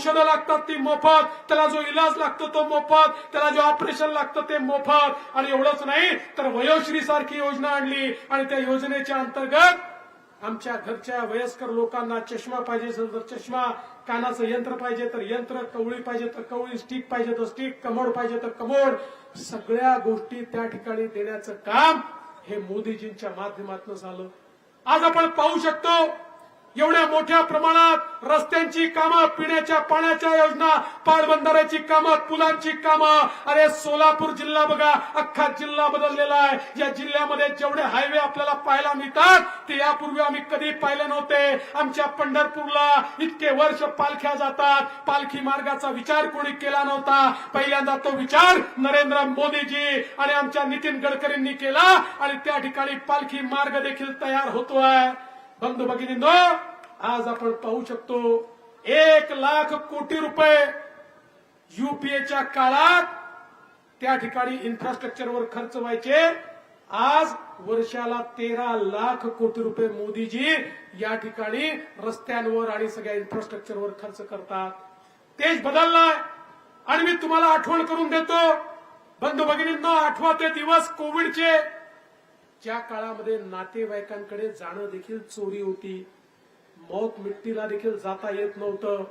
औषधं लागतात ती मोफत. त्याला जो इलाज लागतो तो मोफत. त्याला जो ऑपरेशन लागतं ते मोफत. आणि एवढंच नाही तर वयोश्री सारखी योजना आणली. आणि त्या योजनेच्या अंतर्गत आमच्या घरच्या वयस्कर लोकांना चष्मा पाहिजे असेल तर चष्मा कानाचं यंत्र पाहिजे तर यंत्र कवळी पाहिजे तर कवळी स्टिक पाहिजे तर स्टिक कमोड पाहिजे तर कमोड सगळ्या गोष्टी त्या ठिकाणी देण्याचं काम हे मोदीजींच्या माध्यमातून झालं. आज आपण पाहू शकतो एवढ्या मोठ्या प्रमाणात रस्त्यांची कामं पिण्याच्या पाण्याच्या योजना पाटबंधाऱ्याची कामं पुलांची कामं. अरे सोलापूर जिल्हा बघा अख्खा जिल्हा बदललेला आहे. या जिल्ह्यामध्ये जेवढे हायवे आपल्याला पाहायला मिळतात ते यापूर्वी आम्ही कधी पाहिले नव्हते. आमच्या पंढरपूरला इतके वर्ष पालख्या जातात. पालखी मार्गाचा विचार कोणी केला नव्हता. पहिल्यांदा तो विचार नरेंद्र मोदीजी आणि आमच्या नितीन गडकरींनी केला आणि त्या ठिकाणी पालखी मार्ग देखील तयार होतोय. बंधू भगिनींनो आज आपण पाहू शकतो एक लाख कोटी रुपये युपीएच्या काळात त्या ठिकाणी इन्फ्रास्ट्रक्चरवर खर्च व्हायचे. आज वर्षाला तेरा लाख कोटी रुपये मोदीजी या ठिकाणी रस्त्यांवर आणि सगळ्या इन्फ्रास्ट्रक्चरवर खर्च करतात. तेच बदललाय. आणि मी तुम्हाला आठवण करून देतो बंधू भगिनींना आठवा ते दिवस कोविडचे. ज्या काळामध्ये नातेवाईकांकडे जाणं देखील चोरी होती मौत मिट्टीला देखील जाता येत नव्हतं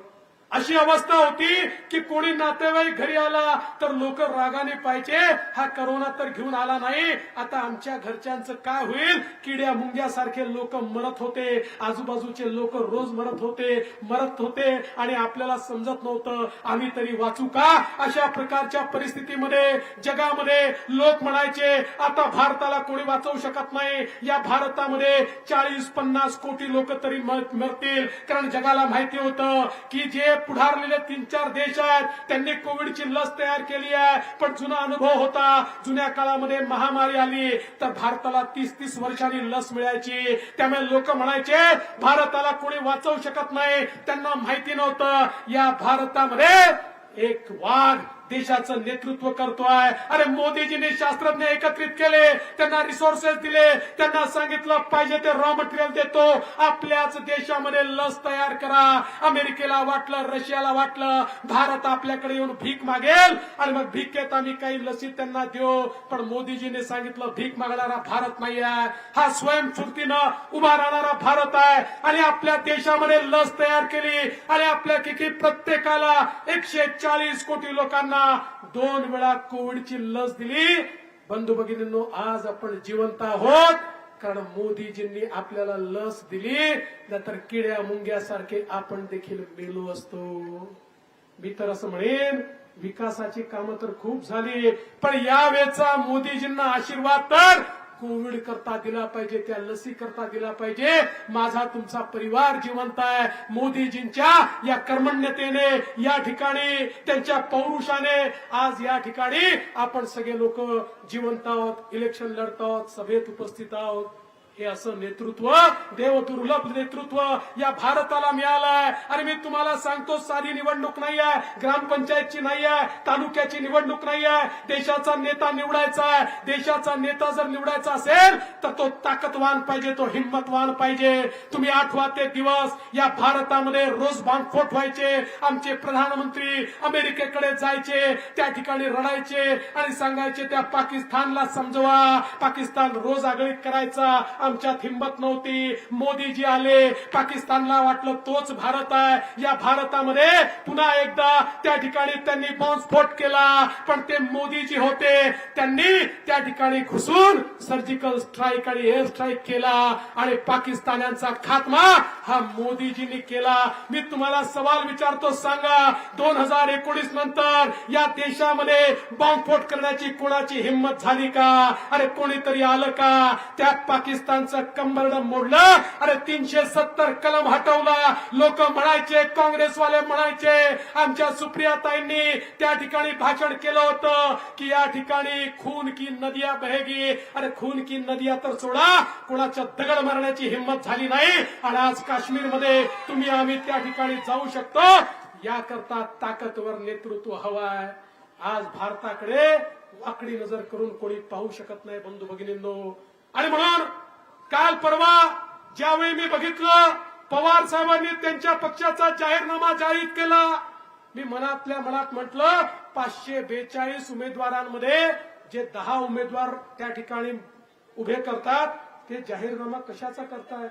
अशी अवस्था होती की कोणी नातेवाईक घरी आला तर लोक रागाने पाहिजे हा करोना तर घेऊन आला नाही. आता आमच्या घरच्यांचं काय होईल? किड्या मुंग्यासारखे लोक मरत होते. आजूबाजूचे लोक रोज मरत होते मरत होते. आणि आपल्याला समजत नव्हतं आम्ही तरी वाचू का? अशा प्रकारच्या परिस्थितीमध्ये जगामध्ये लोक म्हणायचे आता भारताला कोणी वाचवू शकत नाही. या भारतामध्ये चाळीस पन्नास कोटी लोक तरी मरतील. कारण जगाला माहिती होतं की जे पुढारलेले तीन चार देश आहेत. त्यांनी कोविडची लस तयार केली आहे. पण जुना अनुभव होता. जुन्या काळामध्ये महामारी आली. तर भारताला तीस तीस वर्षांनी लस मिळायची. त्यामुळे लोक म्हणायचे भारताला कोणी वाचवू शकत नाही. त्यांना माहिती नव्हतं. या भारतामध्ये एक वाघ देशाचं नेतृत्व करतोय. अरे मोदीजींनी शास्त्रज्ञ एकत्रित केले. त्यांना रिसोर्सेस दिले. त्यांना सांगितलं पाहिजे ते रॉ मटेरियल देतो. आपल्याच देशामध्ये लस तयार करा. अमेरिकेला वाटलं रशियाला वाटलं. भारत आपल्याकडे येऊन भीक मागेल. आणि मग भीकेत आम्ही काही लसी त्यांना देऊ. पण मोदीजीने सांगितलं भीक मागणारा भारत नाही आहे हा स्वयंस्फूर्तीनं उभा राहणारा भारत आहे. आणि आपल्या देशामध्ये लस तयार केली. आणि आपल्या किती प्रत्येकाला एकशे चाळीस कोटी लोकांना दोन वेळा कोविडची लस दिली. बंधू भगिनींनो आज आपण जिवंत आहोत. कारण मोदीजींनी आपल्याला लस दिली. नंतर किड्या मुंग्यासारखे आपण देखील मेलो असतो. मी तर असं म्हणेन विकासाची कामं तर खूप झाली. पण यावेळेचा मोदीजींना आशीर्वाद तर कोविड करता दिला पाहिजे त्या लसी करता दिला पाहिजे. माझा तुमचा परिवार जिवंत आहे. मोदीजींच्या या कर्मण्यतेने या ठिकाणी त्यांच्या पौरुषाने आज या ठिकाणी आपण सगळे लोक जिवंत आहोत इलेक्शन लढत आहोत सभेत उपस्थित आहोत. हे असं नेतृत्व देवदुर्लभ नेतृत्व या भारताला मिळालंय. आणि मी तुम्हाला सांगतो साधी निवडणूक नाही आहे ग्रामपंचायतची नाही आहे तालुक्याची निवडणूक नाही आहे देशाचा नेता निवडायचा आहे. देशाचा नेता जर निवडायचा असेल तर तो ताकदवान पाहिजे तो हिंमतवान पाहिजे. तुम्ही आठवा ते दिवस या भारतामध्ये रोज बांधफोट व्हायचे. आमचे प्रधानमंत्री अमेरिकेकडे जायचे त्या ठिकाणी रडायचे आणि सांगायचे त्या पाकिस्तानला समजवा. पाकिस्तान रोज आगळीत करायचा. आमच्यात हिंमत नव्हती. मोदीजी आले. पाकिस्तानला वाटलं तोच भारत आहे. या भारतामध्ये पुन्हा एकदा त्या ठिकाणी त्यांनी बॉम्बस्फोट केला. पण ते मोदीजी होते. त्यांनी त्या ठिकाणी घुसून सर्जिकल स्ट्राईक आणि एअर स्ट्राईक केला. आणि पाकिस्तान्यांचा खात्मा हा मोदीजींनी केला. मी तुम्हाला सवाल विचारतो सांगा. दोन हजार एकोणीस नंतर या देशामध्ये बॉम्बस्फोट करण्याची कोणाची हिंमत झाली का? अरे कोणीतरी आलं का? त्यात पाकिस्तान पाकिस्तानचं कंबरड मोडलं. आणि तीनशे सत्तर कलम हटवला. लोक म्हणायचे काँग्रेसवाले म्हणायचे आमच्या सुप्रियाताईंनी त्या ठिकाणी भाषण केलं होतं की या ठिकाणी खून की नदिया बहेगी. अरे खून की नदिया तर सोडा. कुणाच्या दगड मारण्याची हिंमत झाली नाही. आणि आज काश्मीरमध्ये तुम्ही आम्ही त्या ठिकाणी जाऊ शकतो. याकरता ताकदवर नेतृत्व हवाय. आज भारताकडे वाकडी नजर करून कोणी पाहू शकत नाही बंधू भगिनींनो. आणि म्हणून काल परवा ज्यावेळी मी बघितलं पवार साहेबांनी त्यांच्या पक्षाचा जाहीरनामा जाहीर केला. मी मनातल्या मनात म्हटलं पाचशे बेचाळीस उमेदवारांमध्ये जे दहा उमेदवार त्या ठिकाणी उभे करतात ते जाहीरनामा कशाचा करताय?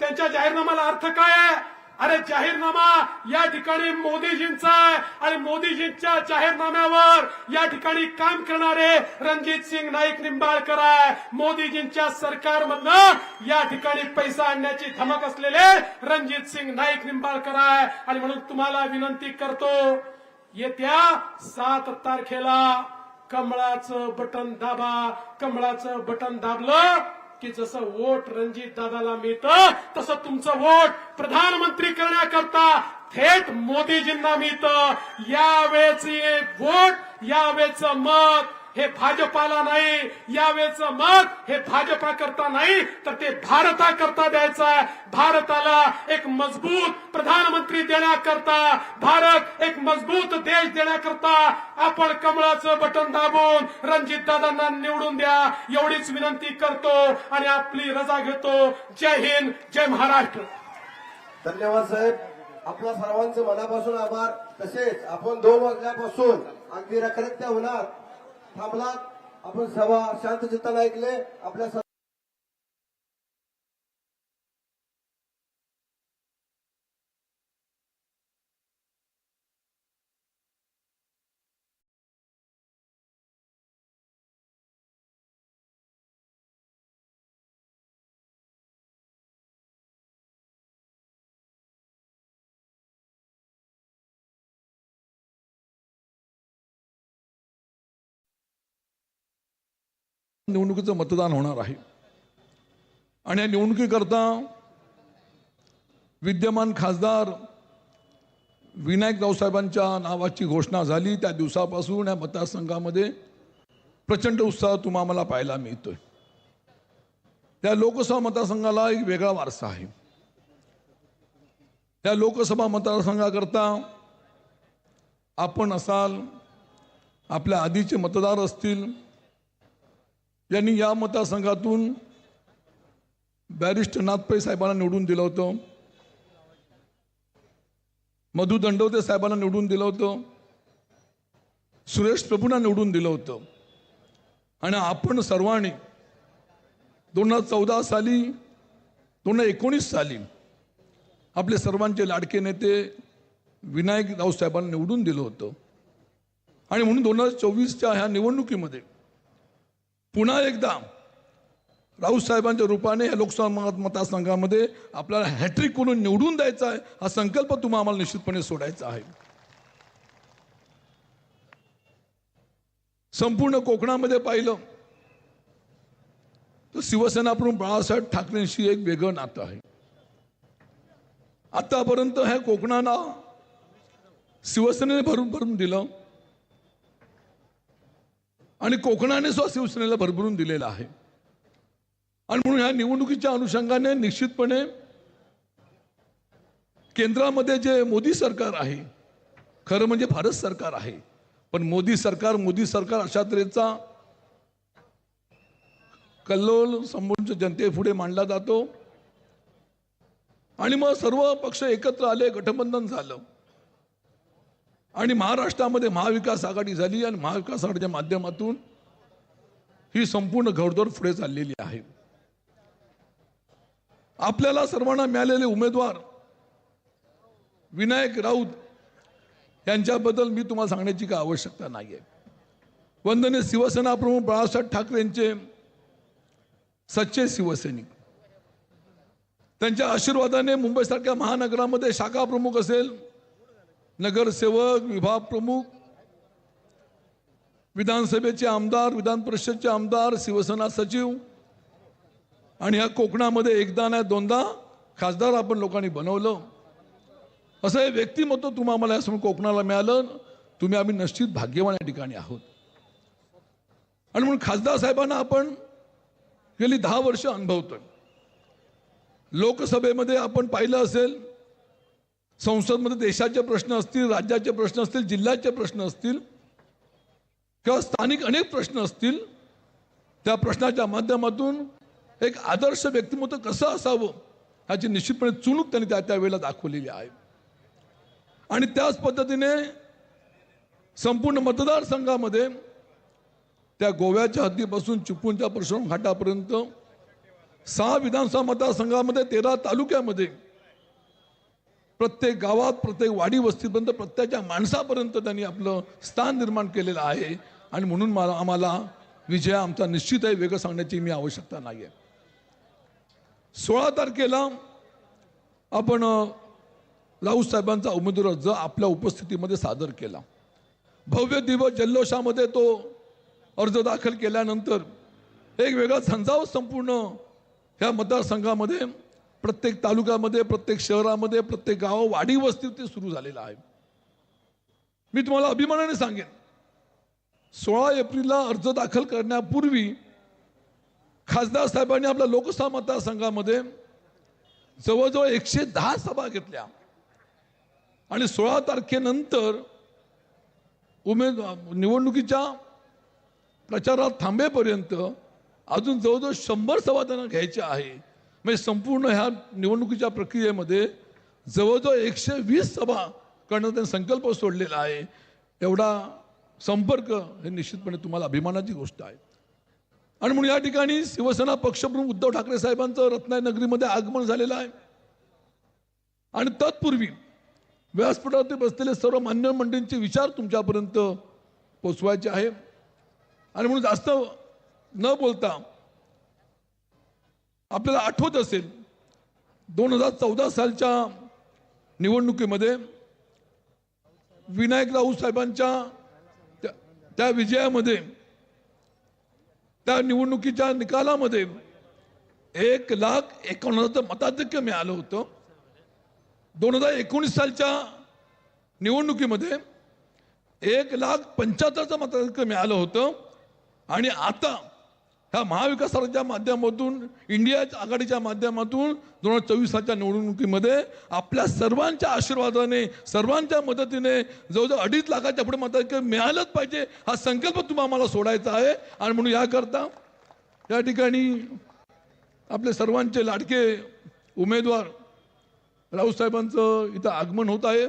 त्यांच्या जाहीरनाम्याला अर्थ काय आहे? अरे जाहीरनामा या ठिकाणी मोदीजींचा आहे. आणि मोदीजींच्या जाहीरनाम्यावर या ठिकाणी काम करणारे रणजित सिंग नाईक निंबाळकर आहे. मोदीजींच्या सरकारमधनं या ठिकाणी पैसा आणण्याची धमक असलेले रणजित सिंग नाईक निंबाळकर आहे. आणि म्हणून तुम्हाला विनंती करतो येत्या सात तारखेला कमळाचं बटन दाबा. कमळाचं बटन दाबलं की जसं वोट रणजित दादाला मिळतं तसं तुमचं वोट प्रधानमंत्री करण्याकरता थेट मोदीजींना मिळतं. यावेळेच वोट यावेळेचं मत हे भाजपाला नाही यावेळेच मत हे भाजपा करता नाही तर ते भारता करता द्यायचं आहे. भारताला एक मजबूत प्रधानमंत्री देण्याकरता भारत एक मजबूत देश देण्याकरता आपण कमळाचं बटन दाबून रणजित दादांना निवडून द्या. एवढीच विनंती करतो आणि आपली रजा घेतो. जय हिंद जय महाराष्ट्र. धन्यवाद साहेब. आपल्या सर्वांचे मनापासून आभार. तसेच आपण दोन वाजल्यापासून अगदी रखरखत्या होणार थांबलात. आपण सभा शांत चित्ताला ऐकले. आपल्या निवडणुकीचं मतदान होणार आहे. आणि या निवडणुकीकरता विद्यमान खासदार विनायक रावसाहेबांच्या नावाची घोषणा झाली. त्या दिवसापासून या मतदारसंघामध्ये प्रचंड उत्साह तुम्हा मला पाहायला मिळतोय. त्या लोकसभा मतदारसंघाला एक वेगळा वारसा आहे. त्या लोकसभा मतदारसंघाकरता आपण असाल आपल्या आधीचे मतदार असतील यांनी या मतदारसंघातून बॅरिस्टर नाथपै साहेबांना निवडून दिलं होतं. मधु दंडवते साहेबांना निवडून दिलं होतं. सुरेश प्रभूंना निवडून दिलं होतं. आणि आपण सर्वांनी दोन हजार चौदा साली दोन हजार एकोणीस साली आपले सर्वांचे लाडके नेते विनायक रावसाहेबांना निवडून दिलं होतं. आणि म्हणून दोन हजार चोवीसच्या ह्या निवडणुकीमध्ये पुन्हा एकदा राऊत साहेबांच्या रूपाने या लोकसभा मतदारसंघामध्ये आपल्याला हॅट्रिक करून निवडून द्यायचा आहे हा संकल्प तुम्हाला आम्हाला निश्चितपणे सोडायचा आहे. संपूर्ण कोकणामध्ये पाहिलं तर शिवसेना बाळासाहेब ठाकरेंशी एक वेगळं नातं आहे. आतापर्यंत ह्या कोकणाला शिवसेनेने भरून भरून दिलं आणि कोकणाने सुद्धा शिवसेनेला भरभरून दिलेला आहे. आणि म्हणून ह्या निवडणुकीच्या अनुषंगाने निश्चितपणे केंद्रामध्ये जे मोदी सरकार आहे खरं म्हणजे भारत सरकार आहे पण मोदी सरकार मोदी सरकार अशा तऱ्हेचा कल्लोल संपूर्ण जनतेपुढे मांडला जातो. आणि मग सर्व पक्ष एकत्र आले गठबंधन झालं. आणि महाराष्ट्रामध्ये महाविकास आघाडी झाली आणि महाविकास आघाडीच्या माध्यमातून ही संपूर्ण घोडदौड पुढे चाललेली आहे. आपल्याला सर्वांना मिळालेले उमेदवार विनायक राऊत यांच्याबद्दल मी तुम्हाला सांगण्याची काय आवश्यकता नाही आहे वंदने शिवसेना प्रमुख बाळासाहेब ठाकरे यांचे सच्चे शिवसैनिक. त्यांच्या आशीर्वादाने मुंबईसारख्या महानगरामध्ये शाखा प्रमुख असेल नगरसेवक विभाग प्रमुख विधानसभेचे आमदार विधान परिषदचे आमदार शिवसेना सचिव आणि ह्या कोकणामध्ये एकदा नाही दोनदा खासदार आपण लोकांनी बनवलं. असं हे व्यक्तिमत्व तुम्हा आम्हाला या कोकणाला मिळालं. तुम्ही आम्ही निश्चित भाग्यवान या ठिकाणी आहोत. आणि म्हणून खासदार साहेबांना आपण गेली दहा वर्ष अनुभवतोय. लोकसभेमध्ये आपण पाहिलं असेल संसदमध्ये देशाचे प्रश्न असतील राज्याचे प्रश्न असतील जिल्ह्याचे प्रश्न असतील किंवा स्थानिक अनेक प्रश्न असतील त्या प्रश्नाच्या माध्यमातून एक आदर्श व्यक्तिमत्व कसं असावं ह्याची निश्चितपणे चुणूक त्यांनी त्या त्यावेळेला दाखवलेली आहे. आणि त्याच पद्धतीने संपूर्ण मतदारसंघामध्ये त्या गोव्याच्या हद्दीपासून चिपळूणच्या परशुराम घाटापर्यंत सहा विधानसभा मतदारसंघामध्ये तेरा तालुक्यामध्ये प्रत्येक गावात प्रत्येक वाडी वस्तीपर्यंत प्रत्येकाच्या माणसापर्यंत त्यांनी आपलं स्थान निर्माण केलेलं आहे. आणि म्हणून मला आम्हाला विजय आमचा निश्चित आहे वेगळं सांगण्याची मी आवश्यकता नाही आहे सोळा तारखेला आपण अ, साहेबांचा उमेदवार अर्ज आपल्या उपस्थितीमध्ये सादर केला. भव्य दिवस जल्लोषामध्ये तो अर्ज दाखल केल्यानंतर एक वेगळा झंझाव संपूर्ण ह्या मतदारसंघामध्ये प्रत्येक तालुक्यामध्ये प्रत्येक शहरामध्ये प्रत्येक गाव वाडी वस्ती ते सुरू झालेलं आहे. मी तुम्हाला अभिमानाने सांगेन सोळा एप्रिलला अर्ज दाखल करण्यापूर्वी खासदार साहेबांनी आपल्या लोकसभा मतदारसंघामध्ये जवळजवळ एकशे दहा सभा घेतल्या. आणि सोळा तारखेनंतर उमेद निवडणुकीच्या प्रचारात थांबेपर्यंत अजून जवळजवळ शंभर सभा त्यांना घ्यायच्या आहे म्हणजे संपूर्ण ह्या निवडणुकीच्या प्रक्रियेमध्ये जवळजवळ एकशे वीस सभा करण्याचा त्यांनी संकल्प सोडलेला आहे. एवढा संपर्क हे निश्चितपणे तुम्हाला अभिमानाची गोष्ट आहे. आणि म्हणून या ठिकाणी शिवसेना पक्षप्रमुख उद्धव ठाकरे साहेबांचं रत्नागिरीमध्ये आगमन झालेलं आहे. आणि तत्पूर्वी व्यासपीठावरती बसलेले सर्व मान्य मंडळींचे विचार तुमच्यापर्यंत पोचवायचे आहे. आणि म्हणून जास्त न बोलता आपल्याला आठवत असेल दोन हजार चौदा सालच्या निवडणुकीमध्ये विनायक राऊत साहेबांच्या त्या- त्या विजयामध्ये त्या निवडणुकीच्या निकालामध्ये एक लाख एकोण हजारचं मताधिक्य मिळालं होतं. दोन हजार एकोणीस सालच्या निवडणुकीमध्ये एक लाख पंच्याहत्तरचं मताधिक्य मिळालं होतं. आणि आता ह्या महाविकास आघाडीच्या माध्यमातून इंडिया आघाडीच्या माध्यमातून दोन हजार चोवीसाच्या निवडणुकीमध्ये आपल्या सर्वांच्या आशीर्वादाने सर्वांच्या मदतीने जवळजवळ अडीच लाखाच्या पुढे मत मिळालंच पाहिजे हा संकल्प तुम्हा आम्हाला सोडायचा आहे. आणि म्हणून याकरता या ठिकाणी आपले सर्वांचे लाडके उमेदवार राऊसाहेबांचं इथं आगमन होत आहे.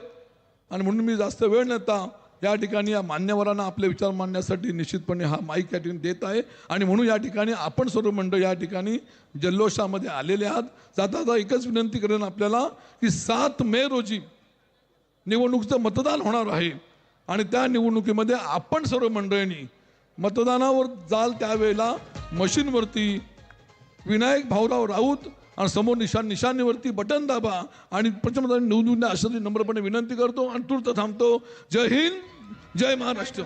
आणि म्हणून मी जास्त वेळ नेता या ठिकाणी या मान्यवरांना आपले विचार मांडण्यासाठी निश्चितपणे हा माईक या ठिकाणी देत आहे. आणि म्हणून या ठिकाणी आपण सर्व मंडळ या ठिकाणी जल्लोषामध्ये आलेले आहात. जाता जाता एकच विनंती करेन आपल्याला की सात मे रोजी निवडणुकीचं मतदान होणार आहे. आणि त्या निवडणुकीमध्ये आपण सर्व मंडळींनी मतदानावर जाल त्यावेळेला मशीनवरती विनायक भाऊराव राऊत आणि समोर निशाण निशाणीवरती बटन दाबा आणि प्रचंड निवडून द्या अशी नम्रपणे विनंती करतो आणि तूर्त थांबतो. जय हिंद जय महाराष्ट्र.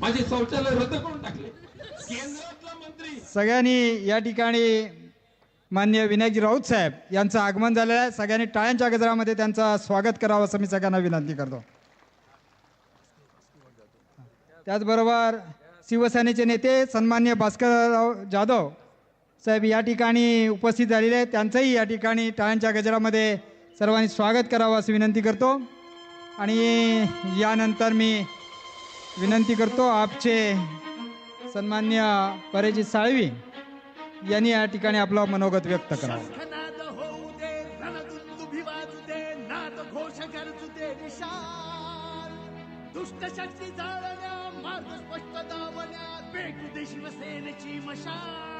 माझे शौचालय रद्द करून टाकले. केंद्रातला मंत्री. सगळ्यांनी या ठिकाणी मान्य विनायकजी राऊत साहेब यांचं आगमन झालेलं आहे. सगळ्यांनी टाळ्यांच्या गजरामध्ये त्यांचं स्वागत करावं असं मी सगळ्यांना विनंती करतो. त्याचबरोबर शिवसेनेचे नेते सन्मान्य भास्करराव जाधव साहेब या ठिकाणी उपस्थित झालेले आहेत. त्यांचंही या ठिकाणी टाळ्यांच्या गजरामध्ये सर्वांनी स्वागत करावं असं विनंती करतो. आणि यानंतर मी विनंती करतो आपचे सन्मान्य परेजी साळवी यांनी या ठिकाणी आपलं मनोगत व्यक्त करावं. दुष्ट शक्ती जाळण्या मार्ग स्पष्ट दावण्या पेटू दे शिवसेनेची मशाल.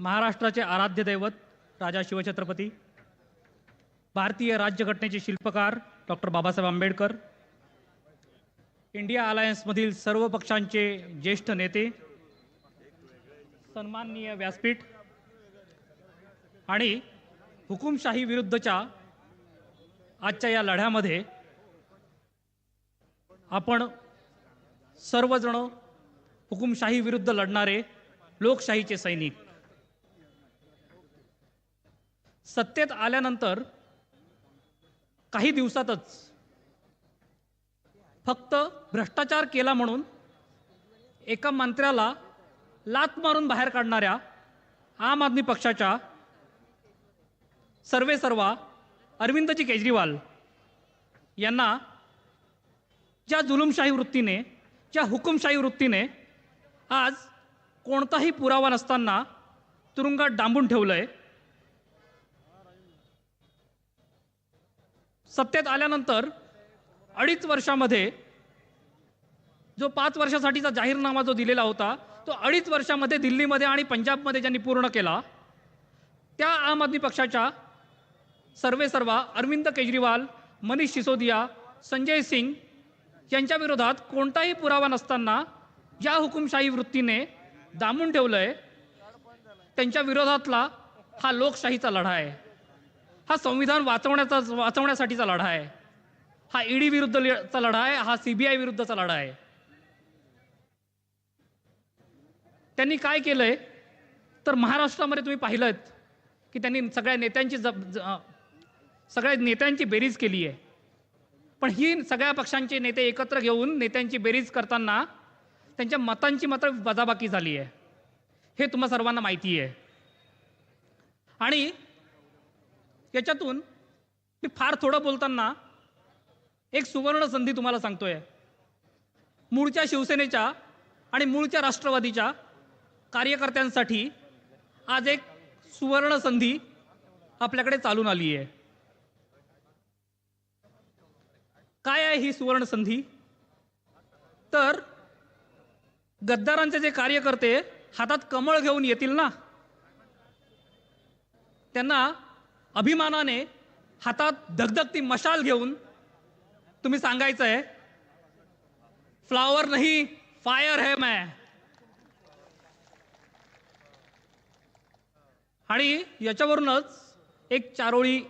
महाराष्ट्राचे आराध्य दैवत राजा शिवछत्रपती भारतीय राज्यघटनेचे शिल्पकार डॉक्टर बाबासाहेब आंबेडकर इंडिया अलायन्समधील सर्व पक्षांचे ज्येष्ठ नेते सन्माननीय व्यासपीठ आणि हुकुमशाही विरुद्धच्या आजच्या या लढ्यामध्ये आपण सर्वजण हुकुमशाही विरुद्ध लढणारे लोकशाहीचे सैनिक. सत्तेत आल्यानंतर काही दिवसातच फक्त भ्रष्टाचार केला म्हणून एका मंत्र्याला लात मारून बाहेर काढणाऱ्या आम आदमी पक्षाच्या सर्वे सर्वा अरविंदजी केजरीवाल यांना ज्या जुलुमशाही वृत्तीने ज्या हुकुमशाही वृत्तीने आज कोणताही पुरावा नसताना तुरुंगात डांबून ठेवलं आहे सत्तेत आल्यानंतर अडीच वर्षामध्ये जो पाच वर्षासाठीचा जाहीरनामा जो दिलेला होता तो अडीच वर्षामध्ये दिल्लीमध्ये आणि पंजाबमध्ये ज्यांनी पूर्ण केला त्या आम आदमी पक्षाच्या सर्वे सर्वा अरविंद केजरीवाल मनीष सिसोदिया संजय सिंग यांच्या विरोधात कोणताही पुरावा नसताना ज्या हुकुमशाही वृत्तीने दामून ठेवलंय त्यांच्या विरोधातला हा लोकशाहीचा लढा आहे. हा संविधान वाचवण्याचा वाचवण्यासाठीचा लढा आहे. हा ईडी विरुद्धचा लढा आहे. हा सीबीआय विरुद्धचा लढा आहे. त्यांनी काय केलंय? तर महाराष्ट्रामध्ये तुम्ही पाहिलं की त्यांनी सगळ्या नेत्यांची जब ज- सगळ्या नेत्यांची बेरीज केली आहे. पण ही सगळ्या पक्षांचे नेते एकत्र घेऊन नेत्यांची बेरीज करताना त्यांच्या मतांची मात्र वजाबाकी झाली आहे. हे तुम्हा सर्वांना माहिती आहे. आणि याच्यातून मी फार थोडं बोलताना एक सुवर्ण संधी तुम्हाला सांगतोय. मूळच्या शिवसेनेच्या आणि मूळच्या राष्ट्रवादीच्या कार्यकर्त्यांसाठी आज एक सुवर्ण संधी आपल्याकडे चालून आली आहे काय आहे ही सुवर्ण संधी? तर गद्दारांचे जे कार्यकर्ते हातात कमळ घेऊन येतील ना त्यांना अभिमानाने हातात धगधगती मशाल घेऊन तुम्ही सांगायचं आहे फ्लावर नाही फायर है मैं. आणि याच्यावरूनच एक चारोळी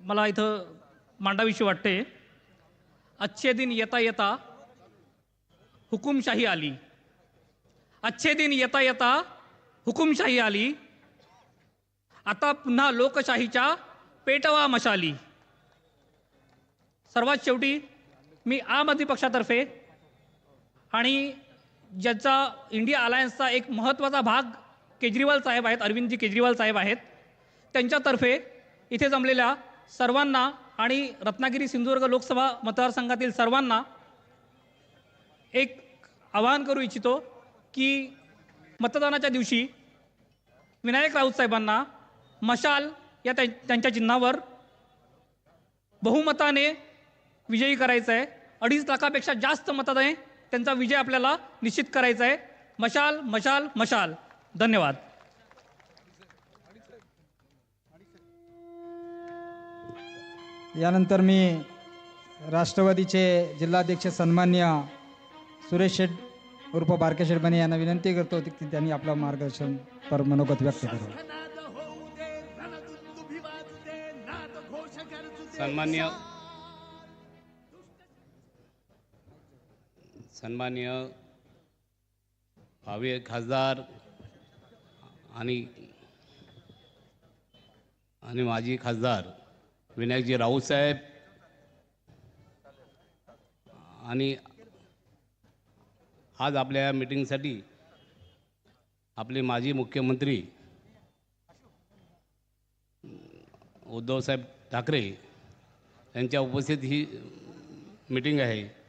मला इथं मांडावीशी वाटते. अच्छे दिन येता येता हुकुमशाही आली. अच्छे दिन येता येता हुकुमशाही आली. आता पुन्हा लोकशाहीच्या पेटवा मशाली. सर्वात शेवटी मी आम आदमी पक्षातर्फे आणि ज्याचा इंडिया अलायन्सचा एक महत्त्वाचा भाग केजरीवाल साहेब आहेत अरविंदजी केजरीवाल साहेब आहेत त्यांच्यातर्फे इथे जमलेल्या सर्वांना आणि रत्नागिरी सिंधुदुर्ग लोकसभा मतदारसंघातील सर्वांना एक आवाहन करू इच्छितो की मतदानाच्या दिवशी विनायक राऊत साहेबांना मशाल या त्यां- त्यांच्या चिन्हावर बहुमताने विजयी करायचं आहे अडीच लाखापेक्षा जास्त मताने त्यांचा विजय आपल्याला निश्चित करायचा आहे मशाल मशाल मशाल. धन्यवाद. यानंतर मी राष्ट्रवादीचे जिल्हाध्यक्ष सन्मान्य सुरेश शेठ उर्फ बारके शेठ बने यांना विनंती करतो की त्यांनी आपलं मार्गदर्शन पर मनोगत व्यक्त करावं सन्मान्य सन्मान्य भावी खासदार आणि आणि माजी खासदार विनायकजी राऊत साहेब आणि आज आपल्या मिटिंगसाठी आपले माजी मुख्यमंत्री उद्धवसाहेब ठाकरे यांच्या उपस्थित ही मीटिंग आहे.